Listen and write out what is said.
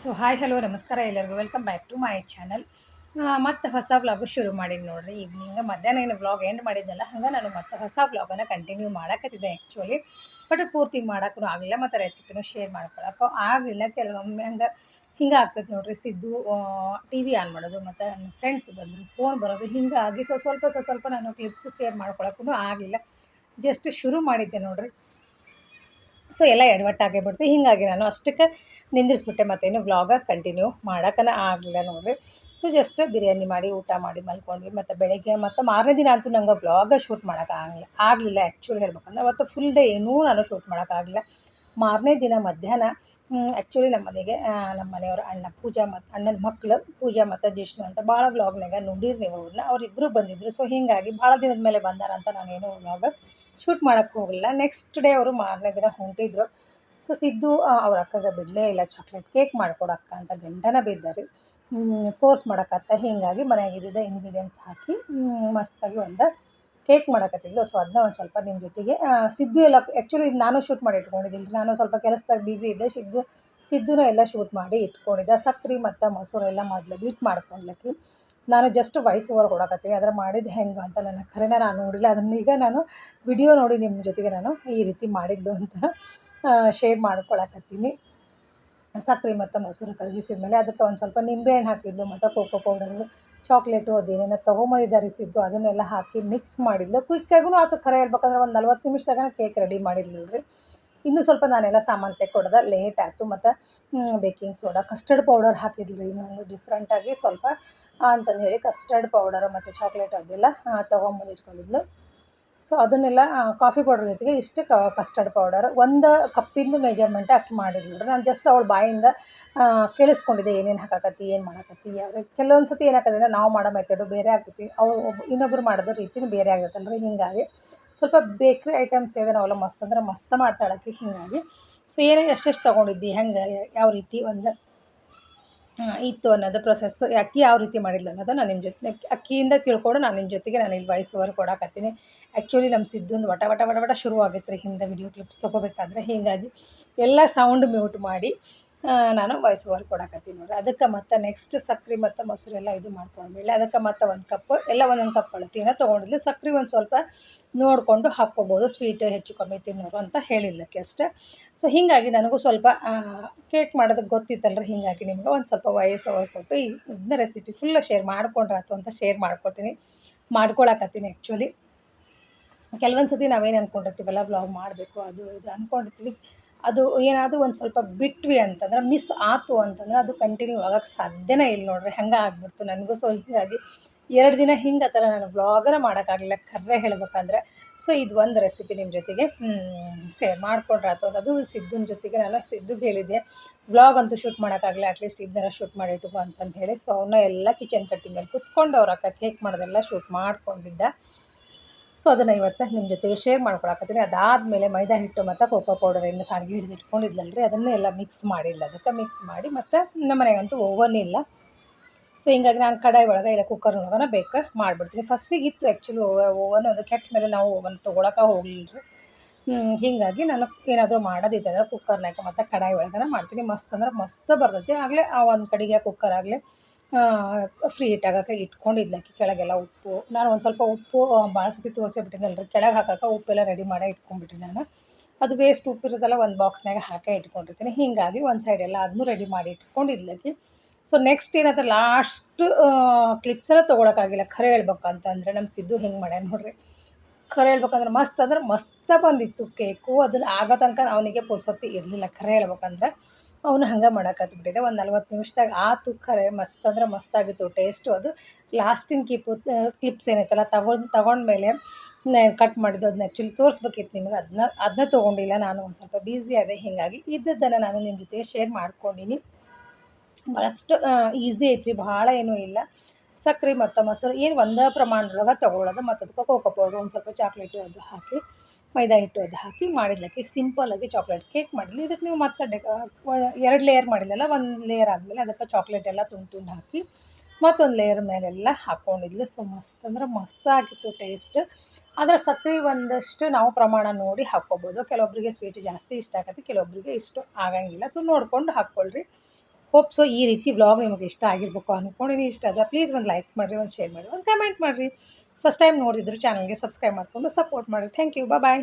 So hi hello ನಮಸ್ಕಾರ ಎಲ್ಲರಿಗೂ. Welcome back to my channel ಮತ್ತು ಹೊಸ ವ್ಲಾಗು ಶುರು ಮಾಡೀನಿ ನೋಡ್ರಿ. ಈವ್ನಿಂಗ್ ಮಧ್ಯಾಹ್ನ ಏನು ವ್ಲಾಗ್ ಎಂಡ್ ಮಾಡಿದ್ದಲ್ಲ ಹಂಗೆ ನಾನು ಮತ್ತೆ ಹೊಸ ವ್ಲಾಗನ್ನು ಕಂಟಿನ್ಯೂ ಮಾಡಕತ್ತಿದ್ದೆ ಆ್ಯಕ್ಚುಲಿ ಬಟ್ ಪೂರ್ತಿ ಮಾಡೋಕ್ಕೂ ಆಗಲಿಲ್ಲ, ಮತ್ತು ರೆಸಿಪಿನೂ ಶೇರ್ ಮಾಡ್ಕೊಳಕ್ಕೂ ಆಗಲಿಲ್ಲ. ಕೆಲವೊಮ್ಮೆ ಹಂಗೆ, ಹಿಂಗೆ ಆಗ್ತೈತೆ ನೋಡಿರಿ. ಸಿದ್ದು ಟಿ ವಿ ಆನ್ ಮಾಡೋದು, ಮತ್ತು ನನ್ನ ಫ್ರೆಂಡ್ಸ್ ಬಂದರು ಫೋನ್ ಬರೋದು ಹಿಂಗಾಗಿ ಸೊ ಸ್ವಲ್ಪ ಸೊ ಸ್ವಲ್ಪ ನಾನು ಕ್ಲಿಪ್ಸ್ ಶೇರ್ ಮಾಡ್ಕೊಳಕ್ಕೂ ಆಗಲಿಲ್ಲ. ಜಸ್ಟ್ ಶುರು ಮಾಡಿದ್ದೆ ನೋಡಿರಿ. ಸೊ ಎಲ್ಲ ಎಡವಟ್ಟಾಗೇ ಬಿಡ್ತು. ಹೀಗಾಗಿ ನಾನು ಅಷ್ಟಕ್ಕೆ ನಿಂದಿರಿಸ್ಬಿಟ್ಟೆ ಮತ್ತೇನು ವ್ಲಾಗ ಕಂಟಿನ್ಯೂ ಮಾಡೋಕ್ಕನ ಆಗಲಿಲ್ಲ ನೋಡಿರಿ. ಸೊ ಜಸ್ಟ್ ಬಿರಿಯಾನಿ ಮಾಡಿ, ಊಟ ಮಾಡಿ ಮಲ್ಕೊಂಡ್ವಿ. ಮತ್ತು ಬೆಳಗ್ಗೆ ಮತ್ತು ಮಾರನೇ ದಿನ ಅಂತೂ ನಂಗೆ ವ್ಲಾಗ ಶೂಟ್ ಮಾಡೋಕ್ಕಾಗಲಿಲ್ಲ ಆಗಲಿಲ್ಲ ಆ್ಯಕ್ಚುಲಿ ಹೇಳ್ಬೇಕಂದ್ರೆ. ಅವತ್ತು ಫುಲ್ ಡೇ ಏನೂ ನಾನು ಶೂಟ್ ಮಾಡೋಕ್ಕಾಗಲಿಲ್ಲ ಮಾರನೇ ದಿನ ಮಧ್ಯಾಹ್ನ ಆ್ಯಕ್ಚುಲಿ ನಮ್ಮ ಮನೆಗೆ ನಮ್ಮ ಮನೆಯವ್ರ ಅಣ್ಣ ಪೂಜಾ ಮತ್ತು ಅಣ್ಣನ ಮಕ್ಕಳು ಪೂಜಾ ಮತ್ತು ಜಿಷ್ಣು ಅಂತ ಭಾಳ ವ್ಲಾಗ್ನಾಗ ನೋಡಿರಿ ನೀವು ಅವ್ರನ್ನ. ಅವರಿಬ್ಬರು ಬಂದಿದ್ದರು ಸೊ ಹೀಗಾಗಿ ಭಾಳ ದಿನದ ಮೇಲೆ ಬಂದಾರಂತ ನಾನೇನು ವ್ಲಾಗ ಶೂಟ್ ಮಾಡೋಕ್ಕೆ ಹೋಗಲಿಲ್ಲ. ನೆಕ್ಸ್ಟ್ ಡೇ ಅವರು ಮಾರನೇ ದಿನ ಹೊಂಟಿದ್ರು. ಸೊ ಸಿದ್ದು ಅವ್ರ ಅಕ್ಕಗೆ ಬಿಡಲೇ ಇಲ್ಲ ಚಾಕ್ಲೇಟ್ ಕೇಕ್ ಮಾಡ್ಕೊಡಕ್ಕ ಅಂತ ಗಂಟನ ಬಿದ್ದಾರೆ. ಫೋರ್ಸ್ ಮಾಡೋಕ್ಕತ್ತ ಹೀಗಾಗಿ ಮನೆಯಾಗ ಇದ್ದಿದ್ದ ಇಂಗ್ರೀಡಿಯೆಂಟ್ಸ್ ಹಾಕಿ ಮಸ್ತಾಗಿ ಒಂದು ಕೇಕ್ ಮಾಡಕತ್ತಿದ್ಲು ಸೊ ಅದನ್ನ ಒಂದು ಸ್ವಲ್ಪ ನಿಮ್ಮ ಜೊತೆಗೆ ಸಿದ್ದು ಎಲ್ಲ ಆ್ಯಕ್ಚುಲಿ ನಾನು ಶೂಟ್ ಮಾಡಿ ಇಟ್ಕೊಂಡಿದ್ದಿಲ್ಲ ನಾನು ಸ್ವಲ್ಪ ಕೆಲಸದಾಗ ಬ್ಯುಸಿ ಇದ್ದೆ. ಸಿದ್ದು ಸಿದ್ದುನ ಎಲ್ಲ ಶೂಟ್ ಮಾಡಿ ಇಟ್ಕೊಂಡಿದ್ದೆ. ಸಕ್ರೆ ಮತ್ತು ಮೊಸರು ಎಲ್ಲ ಮೊದಲು ಬೀಟ್ ಮಾಡ್ಕೊಂಡ್ಲಕ್ಕಿ ನಾನು ಜಸ್ಟ್ ವಾಯ್ಸ್ ಓವರ್ ಕೊಡಕತ್ತೀನಿ ಅದ್ರ ಮಾಡಿದ್ದು ಹೆಂಗೆ ಅಂತ ನನ್ನ ಕರೆನ ನಾನು ನೋಡಿಲ್ಲ. ಅದನ್ನ ಈಗ ನಾನು ವಿಡಿಯೋ ನೋಡಿ ನಿಮ್ಮ ಜೊತೆಗೆ ನಾನು ಈ ರೀತಿ ಮಾಡಿದ್ದು ಅಂತ ಶೇರ್ ಮಾಡ್ಕೊಳಕತ್ತೀನಿ. ಸಕ್ಕರೆ ಮತ್ತು ಮೊಸರು ಕರಗಿಸಿದ ಮೇಲೆ ಅದಕ್ಕೆ ಒಂದು ಸ್ವಲ್ಪ ನಿಂಬೆಹಣ್ಣು ಹಾಕಿದ್ಲು, ಮತ್ತು ಕೋಕೋ ಪೌಡರು ಚಾಕ್ಲೇಟು ಅದೇನೇನ ತೊಗೊಂಬಂದಿದ್ದ ರಿಸಿದ್ದು ಅದನ್ನೆಲ್ಲ ಹಾಕಿ ಮಿಕ್ಸ್ ಮಾಡಿದ್ಲು. ಕ್ವಿಕ್ಕಾಗೂ ಆತು ಖರೆ ಹೇಳ್ಬೇಕಂದ್ರೆ ಒಂದು ನಲ್ವತ್ತು ನಿಮಿಷದಾಗ ಕೇಕ್ ರೆಡಿ ಮಾಡಿದ್ಲು ರೀ. ಇನ್ನೂ ಸ್ವಲ್ಪ ನಾನೆಲ್ಲ ಸಾಮಾನು ತೆಕ್ಕೊಡ್ದೆ ಲೇಟ್ ಆಯಿತು ಮತ್ತು ಬೇಕಿಂಗ್ ಸೋಡಾ ಕಸ್ಟರ್ಡ್ ಪೌಡರ್ ಹಾಕಿದ್ಲು ಇನ್ನೊಂದು ಡಿಫ್ರೆಂಟಾಗಿ ಸ್ವಲ್ಪ ಅಂತಂದು ಹೇಳಿ ಕಸ್ಟರ್ಡ್ ಪೌಡರು ಮತ್ತು ಚಾಕ್ಲೇಟ್ ಅದೆಲ್ಲ ತೊಗೊಂಬಂದು ಇಟ್ಕೊಂಡಿದ್ಲು ಸೊ ಅದನ್ನೆಲ್ಲ ಕಾಫಿ ಪೌಡರ್ ಜೊತೆಗೆ ಇಷ್ಟು ಕಸ್ಟರ್ಡ್ ಪೌಡರ್ ಒಂದು ಕಪ್ಪಿಂದು ಮೆಜರ್ಮೆಂಟ್ ಅಕ್ಕಿ ಮಾಡಿದ್ಲು ನಾನು ಜಸ್ಟ್ ಅವಳ ಬಾಯಿಂದ ಕೇಳಿಸ್ಕೊಂಡಿದ್ದೆ, ಏನೇನು ಹಾಕಾಕತ್ತಿ, ಏನು ಮಾಡಾಕತ್ತಿ. ಯಾವ ಕೆಲವೊಂದು ಸತಿ ಏನಾಗತ್ತೆ ಅಂದರೆ, ನಾವು ಮಾಡೋ ಮೆಥಡು ಬೇರೆ ಆಗ್ತೈತಿ. ಅವ್ರು ಇನ್ನೊಬ್ರು ಮಾಡೋದು ರೀತಿನೂ ಬೇರೆ ಆಗತ್ತಲ್ರಿ, ಹೀಗಾಗಿ. ಸ್ವಲ್ಪ ಬೇಕ್ರಿ ಐಟಮ್ಸ್ ಇದೆ ನಾವೆಲ್ಲ ಮಸ್ತ್ ಅಂದ್ರೆ ಮಸ್ತ್ ಮಾಡ್ತಾಳಕ್ಕೆ ಹೀಗಾಗಿ. ಸೊ ಏನೇನು ಎಷ್ಟೆಷ್ಟು ತೊಗೊಂಡಿದ್ದಿ, ಹೆಂಗೆ, ಯಾವ ರೀತಿ ಒಂದು? ಇತ್ತು ಅನ್ನೋದು ಪ್ರೊಸೆಸ್ ಅಕ್ಕಿ ಯಾವ ರೀತಿ ಮಾಡಿದ್ಲು ಅನ್ನೋದು ನಾನು ನಿಮ್ಮ ಜೊತೆ, ಅಕ್ಕಿಯಿಂದ ತಿಳ್ಕೊಂಡು ನಾನು ನಿಮ್ಮ ಜೊತೆಗೆ ನಾನು ಇಲ್ಲಿ ವಾಯ್ಸ್ ಓವರ್ ಕೊಡಕತ್ತೀನಿ. ಆ್ಯಕ್ಚುಲಿ ನಮ್ಮ ಸಿದ್ದೊಂದು ವಟ ವಟ ವಟ ವಟ ಶುರು ಆಗೈತೆ ರೀ ಹಿಂದೆ ವಿಡಿಯೋ ಕ್ಲಿಪ್ಸ್ ತೊಗೋಬೇಕಾದ್ರೆ. ಹೀಗಾಗಿ ಎಲ್ಲ ಸೌಂಡ್ ಮ್ಯೂಟ್ ಮಾಡಿ ನಾನು ವಾಯ್ಸ್ ಓವರ್ ಕೊಡಕತ್ತೀನಿ ನೋಡಿರಿ. ಅದಕ್ಕೆ ಮತ್ತು ನೆಕ್ಸ್ಟ್ ಸಕ್ರೆ ಮತ್ತು ಮೊಸರು ಎಲ್ಲ ಇದು ಮಾಡ್ಕೊಂಡ್ಮೇಲೆ ಅದಕ್ಕೆ ಮತ್ತು ಒಂದು ಕಪ್ ಎಲ್ಲ ಒಂದೊಂದು ಕಪ್ ಅಳತಿನ. ತೊಗೊಂಡಿದ್ಲು ಸಕ್ರೆ ಒಂದು ಸ್ವಲ್ಪ ನೋಡಿಕೊಂಡು ಹಾಕ್ಕೊಬೋದು. ಸ್ವೀಟ್ ಹೆಚ್ಚು ಕಮ್ಮಿ ತಿನ್ನೋರು ಅಂತ ಹೇಳಿಲ್ಲಕ್ಕೆ ಅಷ್ಟೆ. ಸೊ ಹೀಗಾಗಿ ನನಗೂ ಸ್ವಲ್ಪ ಕೇಕ್ ಮಾಡೋದಕ್ಕೆ ಗೊತ್ತಿತ್ತಲ್ರಿ. ಹೀಗಾಗಿ ನಿಮ್ಗೆ ಒಂದು ಸ್ವಲ್ಪ ವಯಸ್ಸು ಓವರ್ ಕೊಟ್ಟು ಇದನ್ನ ರೆಸಿಪಿ ಫುಲ್ ಶೇರ್ ಮಾಡ್ಕೊಂಡ್ರಾತು ಅಂತ ಶೇರ್ ಮಾಡ್ಕೊತೀನಿ. ಮಾಡ್ಕೊಳಕತ್ತೀನಿ ಆ್ಯಕ್ಚುಲಿ ಕೆಲವೊಂದು ಸತಿ ನಾವೇನು ಅಂದ್ಕೊಂಡಿರ್ತೀವಲ್ಲ ಬ್ಲಾಗ್ ಮಾಡಬೇಕು, ಅದು ಇದು ಅಂದ್ಕೊಂಡಿರ್ತೀವಿ ಅದು ಏನಾದರೂ ಒಂದು ಸ್ವಲ್ಪ ಬಿಟ್ವಿ ಅಂತಂದ್ರೆ ಮಿಸ್ ಆಯ್ತು ಅಂತಂದ್ರೆ ಅದು ಕಂಟಿನ್ಯೂ ಆಗೋಕ್ಕೆ ಸಾಧ್ಯನೇ ಇಲ್ಲ ನೋಡ್ರಿ. ಹಂಗೆ ಆಗ್ಬಿಡ್ತು ನನಗೂ. ಸೊ ಹೀಗಾಗಿ ಎರಡು ದಿನ ಹಿಂಗೆ ಆ ಥರ ನಾನು ವ್ಲಾಗರ ಮಾಡೋಕ್ಕಾಗಲಿಲ್ಲ ಕರ್ರೆ ಹೇಳ್ಬೇಕಂದ್ರೆ. ಸೊ ಇದು ಒಂದು ರೆಸಿಪಿ ನಿಮ್ಮ ಜೊತೆಗೆ ಶೇರ್ ಮಾಡಿಕೊಂಡ್ರೆ ಅಂತ ಅದು ಸಿದ್ದುನ ಜೊತೆಗೆ ನಾನು ಸಿದ್ದುಗೆ ಹೇಳಿದ್ದೆ. ವ್ಲಾಗ್ ಅಂತೂ ಶೂಟ್ ಮಾಡೋಕ್ಕಾಗಲಿಲ್ಲ ಅಟ್ಲೀಸ್ಟ್ ಇದನ್ನ ಶೂಟ್ ಮಾಡಿಟ್ಟು ಅಂತಂದು ಹೇಳಿ. ಸೊ ಅವನ್ನ ಎಲ್ಲ ಕಿಚನ್ ಕಟ್ಟಿ ಮೇಲೆ ಕುತ್ಕೊಂಡು ಅವ್ರ ಅಕ್ಕ ಕೇಕ್ ಮಾಡೋದೆಲ್ಲ ಶೂಟ್ ಮಾಡ್ಕೊಂಡಿದ್ದ. ಸೊ ಅದನ್ನು ಇವತ್ತು ನಿಮ್ಮ ಜೊತೆಗೆ ಶೇರ್ ಮಾಡ್ಕೊಳಕತ್ತೀನಿ. ಅದಾದಮೇಲೆ ಮೈದಾ ಹಿಟ್ಟು ಮತ್ತು ಕೋಕೋ ಪೌಡರ್ ಏನು ಸಾಣಿಗೆ ಹಿಡಿದು ಇಟ್ಕೊಂಡಿದ್ಲಲ್ರಿ ಅದನ್ನೇ ಎಲ್ಲ ಮಿಕ್ಸ್ ಮಾಡಿಲ್ಲ. ಅದಕ್ಕೆ ಮಿಕ್ಸ್ ಮಾಡಿ ಮತ್ತು ನಮ್ಮ ಮನೆಗಂತೂ ಓವನ್ ಇಲ್ಲ. ಸೊ ಹಿಂಗಾಗಿ ನಾನು ಕಡಾಯಿ ಒಳಗೆ ಇಲ್ಲ ಕುಕ್ಕರ್ ಒಳಗನ ಬೇಕು ಮಾಡಿಬಿಡ್ತೀನಿ. ಫಸ್ಟಿಗೆ ಇತ್ತು ಆ್ಯಕ್ಚುಲಿ ಓವನ್ ಅದು ಕೆಟ್ಟ ಮೇಲೆ ನಾವು ಓವನ್ ತೊಗೊಳಕ್ಕೆ ಹೋಗಲಿಲ್ಲ ರೀ ಹೀಗಾಗಿ ನಾನು ಏನಾದರೂ ಮಾಡೋದಿತ್ತಂದ್ರೆ ಕುಕ್ಕರ್ನಾಗ ಮತ್ತು ಕಡಾಯಿ ಒಳಗನ ಮಾಡ್ತೀನಿ. ಮಸ್ತ್ ಅಂದ್ರೆ ಮಸ್ತ್ ಬರ್ತೈತಿ. ಆಗಲೇ ಆ ಒಂದು ಕಡೆಗೆ ಕುಕ್ಕರ್ ಆಗಲಿ ಫ್ರೀ ಇಟ್ಟಾಗಕ್ಕೆ ಇಟ್ಕೊಂಡಿದ್ಲಕ್ಕಿ ಕೆಳಗೆಲ್ಲ ಉಪ್ಪು. ನಾನು ಒಂದು ಸ್ವಲ್ಪ ಉಪ್ಪು ಭಾಳ ಸತಿ ತೋರಿಸಿಬಿಟ್ಟಿದ್ದಲ್ರಿ ಕೆಳಗೆ ಹಾಕಕ್ಕೆ ಉಪ್ಪೆಲ್ಲ ರೆಡಿ ಮಾಡಿ ಇಟ್ಕೊಂಡ್ಬಿಟ್ರಿ ನಾನು. ಅದು ವೇಸ್ಟ್ ಉಪ್ಪು ಇರುತ್ತಲ್ಲ, ಒಂದು ಬಾಕ್ಸ್ನಾಗ ಹಾಕೇ ಇಟ್ಕೊಂಡಿರ್ತೀನಿ. ಹೀಗಾಗಿ ಒಂದು ಸೈಡ್ ಎಲ್ಲ ಅದನ್ನೂ ರೆಡಿ ಮಾಡಿ ಇಟ್ಕೊಂಡಿದ್ಲಕ್ಕಿ ಸೊ ನೆಕ್ಸ್ಟ್ ಏನಾದ್ರೆ ಲಾಸ್ಟ್ ಕ್ಲಿಪ್ಸ್ ಎಲ್ಲ ತೊಗೊಳಕ್ಕಾಗಿಲ್ಲ ಖರೆ ಹೇಳ್ಬೇಕು ಅಂತಂದರೆ ನಮ್ಮ ಸಿದ್ದು ಹಿಂಗೆ ಮಾಡ್ಯಾನ ನೋಡ್ರಿ. ಖರೆ ಹೇಳ್ಬೇಕಂದ್ರೆ ಮಸ್ತ್ ಅಂದ್ರೆ ಮಸ್ತ ಬಂದಿತ್ತು ಕೇಕು. ಅದನ್ನು ಆಗೋ ತನಕ ಅವನಿಗೆ ಪುರ್ಸೊತ್ತಿ ಇರಲಿಲ್ಲ ಖರೆ ಹೇಳ್ಬೇಕಂದ್ರೆ. ಅವನು ಹಂಗೆ ಮಾಡೋಕತ್ಬಿಟ್ಟಿದೆ. ಒಂದು ನಲ್ವತ್ತು ನಿಮಿಷದಾಗ ಆತು ಖರೆ ಮಸ್ತ್ ಅಂದ್ರೆ ಮಸ್ತಾಗಿತ್ತು ಟೇಸ್ಟು ಅದು. ಲಾಸ್ಟಿನ ಕಿಪ್ ಕ್ಲಿಪ್ಸ್ ಏನೈತಲ್ಲ ತಗೊಂಡು ತಗೊಂಡ್ಮೇಲೆ ಕಟ್ ಮಾಡಿದ್ದು ಅದನ್ನ ಆ್ಯಕ್ಚುಲಿ ತೋರಿಸ್ಬೇಕಿತ್ತು ನಿಮ್ಗೆ. ಅದನ್ನ ಅದನ್ನ ತೊಗೊಂಡಿಲ್ಲ ನಾನು. ಒಂದು ಸ್ವಲ್ಪ ಬ್ಯುಸಿ ಆದೆ, ಹೀಗಾಗಿ ಇದ್ದದ್ದನ್ನು ನಾನು ನಿಮ್ಮ ಜೊತೆ ಶೇರ್ ಮಾಡ್ಕೊಂಡಿನಿ. ಭಾಳಷ್ಟು ಈಸಿ ಐತ್ರಿ ಭಾಳ ಏನೂ ಇಲ್ಲ. ಸಕ್ರೆ ಮತ್ತು ಮೊಸರು ಏನು ಒಂದು ಪ್ರಮಾಣದೊಳಗೆ ತೊಗೊಳ್ಳೋದು. ಮತ್ತು ಅದಕ್ಕೆ ಕೋಕೋ ಪೌಡ್ರ್ ಒಂದು ಸ್ವಲ್ಪ ಚಾಕ್ಲೇಟ್ ಅದು ಹಾಕಿ, ಮೈದಾ ಹಿಟ್ಟು ಅದು ಹಾಕಿ ಮಾಡಿದ್ಲಕ್ಕೆ ಸಿಂಪಲಾಗಿ ಚಾಕ್ಲೇಟ್ ಕೇಕ್ ಮಾಡಿದ್ಲಿ. ಇದಕ್ಕೆ ನೀವು ಮತ್ತೆ ಡೆಕ ಎರಡು ಲೇಯರ್ ಮಾಡಿಲ್ಲಲ್ಲ ಒಂದು ಲೇಯರ್ ಆದಮೇಲೆ ಅದಕ್ಕೆ ಚಾಕ್ಲೇಟ್ ಎಲ್ಲ ತುಂಡು ತುಂಡು ಹಾಕಿ ಮತ್ತೊಂದು ಲೇಯರ್ ಮೇಲೆಲ್ಲ ಹಾಕ್ಕೊಂಡಿದ್ಲು ಸೊ ಮಸ್ತ್ ಅಂದ್ರೆ ಮಸ್ತಾಗಿತ್ತು ಟೇಸ್ಟ್ ಆದರೆ ಸಕ್ಕರೆ ಒಂದಷ್ಟು ನಾವು ಪ್ರಮಾಣ ನೋಡಿ ಹಾಕ್ಕೊಬೋದು. ಕೆಲವೊಬ್ಬರಿಗೆ ಸ್ವೀಟ್ ಜಾಸ್ತಿ ಇಷ್ಟ ಆಗತ್ತೆ ಕೆಲವೊಬ್ಬರಿಗೆ ಇಷ್ಟು ಆಗಂಗಿಲ್ಲ. ಸೊ ನೋಡ್ಕೊಂಡು ಹಾಕ್ಕೊಳ್ರಿ. ಹೋಪ್ ಸೊ ಈ ರೀತಿ ವ್ಲಾಗ್ ನಿಮಗೆ ಇಷ್ಟ ಆಗಿರ್ಬೇಕು ಅಂದ್ಕೊಂಡಿನಿ ಇಷ್ಟ ಆದರೆ ಪ್ಲೀಸ್ ಒಂದು ಲೈಕ್ ಮಾಡಿರಿ, ಒಂದು ಶೇರ್ ಮಾಡಿರಿ, ಒಂದು ಕಮೆಂಟ್ ಮಾಡಿರಿ. ಫಸ್ಟ್ ಟೈಮ್ ನೋಡಿದ್ರು ಚಾನಲ್ಗೆ ಸಬ್ಸ್ಕ್ರೈಬ್ ಮಾಡಿಕೊಂಡು ಸಪೋರ್ಟ್ ಮಾಡಿರಿ. Thank you bye